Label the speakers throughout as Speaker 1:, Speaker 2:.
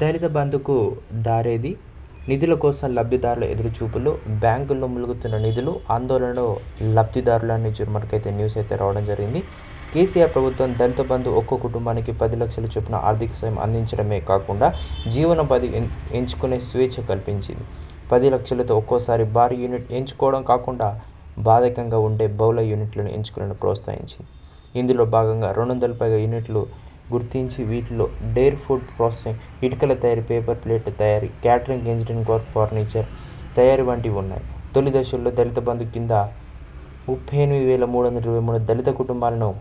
Speaker 1: దళిత బంధుకు దారేది నిధుల కోసం లబ్ధిదారుల ఎదురుచూపులు బ్యాంకుల్లో ములుగుతున్న నిధులు ఆందోళనలో లబ్ధిదారుల నుంచి మనకైతే న్యూస్ అయితే రావడం జరిగింది. కేసీఆర్ ప్రభుత్వం దళిత బంధు ఒక్కో కుటుంబానికి పది లక్షల చొప్పున ఆర్థిక సాయం అందించడమే కాకుండా జీవనోపాధి ఎంచుకునే స్వేచ్ఛ కల్పించింది. పది లక్షలతో ఒక్కోసారి భారీ యూనిట్ ఎంచుకోవడం కాకుండా బాధకంగా ఉండే బహుళ యూనిట్లను ఎంచుకునే ప్రోత్సహించింది. ఇందులో భాగంగా రెండు వందల పైగా యూనిట్లు గుర్తించి వీటిలో డేర్ ఫుడ్ ప్రాసెసింగ్ ఇటుకల తయారీ పేపర్ ప్లేట్ తయారీ క్యాటరింగ్ ఇంజనీరింగ్ వర్క్ ఫర్నిచర్ తయారీ వంటివి ఉన్నాయి. తొలి దశల్లో దళిత బంధు కింద ముప్పై ఎనిమిది వేల మూడు వందల ఇరవై మూడు దళిత కుటుంబాలను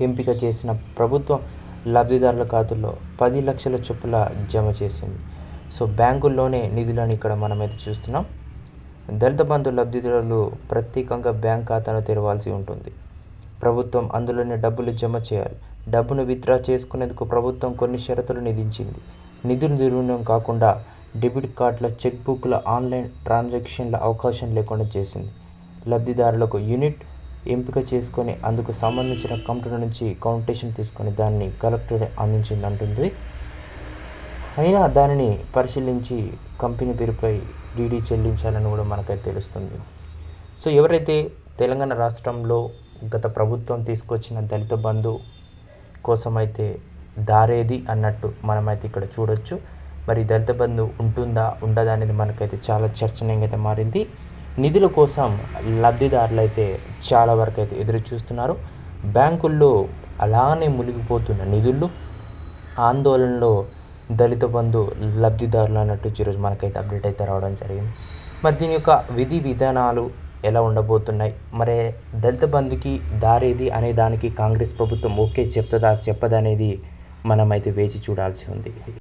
Speaker 1: ఎంపిక చేసిన ప్రభుత్వం లబ్ధిదారుల ఖాతాల్లో పది లక్షల చొప్పుల జమ చేసింది. సో బ్యాంకుల్లోనే నిధులను ఇక్కడ మనమైతే చూస్తున్నాం. దళిత బంధు లబ్ధిదారులు ప్రత్యేకంగా బ్యాంక్ ఖాతాను తెరవాల్సి ఉంటుంది. ప్రభుత్వం అందులోనే డబ్బులు జమ చేయాలి. డబ్బును విత్డ్రా చేసుకునేందుకు ప్రభుత్వం కొన్ని షరతులు విధించింది నిధులు దుర్వినియోగం కాకుండా డెబిట్ కార్డుల చెక్ బుక్ల ఆన్లైన్ ట్రాన్సాక్షన్ల అవకాశం లేకుండా చేసింది. లబ్ధిదారులకు యూనిట్ ఎంపిక చేసుకొని అందుకు సంబంధించిన కంప్యూటర్ నుంచి కౌంటేషన్ తీసుకొని దాన్ని కలెక్టర్ అందించింది అంటుంది. అయినా దానిని పరిశీలించి కంపెనీ పేరుపై డీడీ చెల్లించాలని కూడా మనకైతే తెలుస్తుంది. సో ఎవరైతే తెలంగాణ రాష్ట్రంలో గత ప్రభుత్వం తీసుకొచ్చిన దళిత బంధు కోసమైతే దారేది అన్నట్టు మనమైతే ఇక్కడ చూడొచ్చు. మరి దళిత బంధు ఉంటుందా ఉండదా అనేది మనకైతే చాలా చర్చనీయంగా అయితే మారింది. నిధుల కోసం లబ్ధిదారులు అయితే చాలా వరకు అయితే ఎదురు చూస్తున్నారు బ్యాంకుల్లో అలానే మునిగిపోతున్న నిధులు ఆందోళనలో దళిత బంధు లబ్ధిదారులు అన్నట్టు ఈరోజు మనకైతే అప్డేట్ అయితే రావడం జరిగింది. మరి దీని యొక్క విధి విధానాలు ఎలా ఉండబోతున్నాయి? మరి దళిత బంధుకి దారేది అనే దానికి కాంగ్రెస్ ప్రభుత్వం ఓకే చెప్తుందా? చెప్పదనేది మనమైతే వేచి చూడాల్సి ఉంది.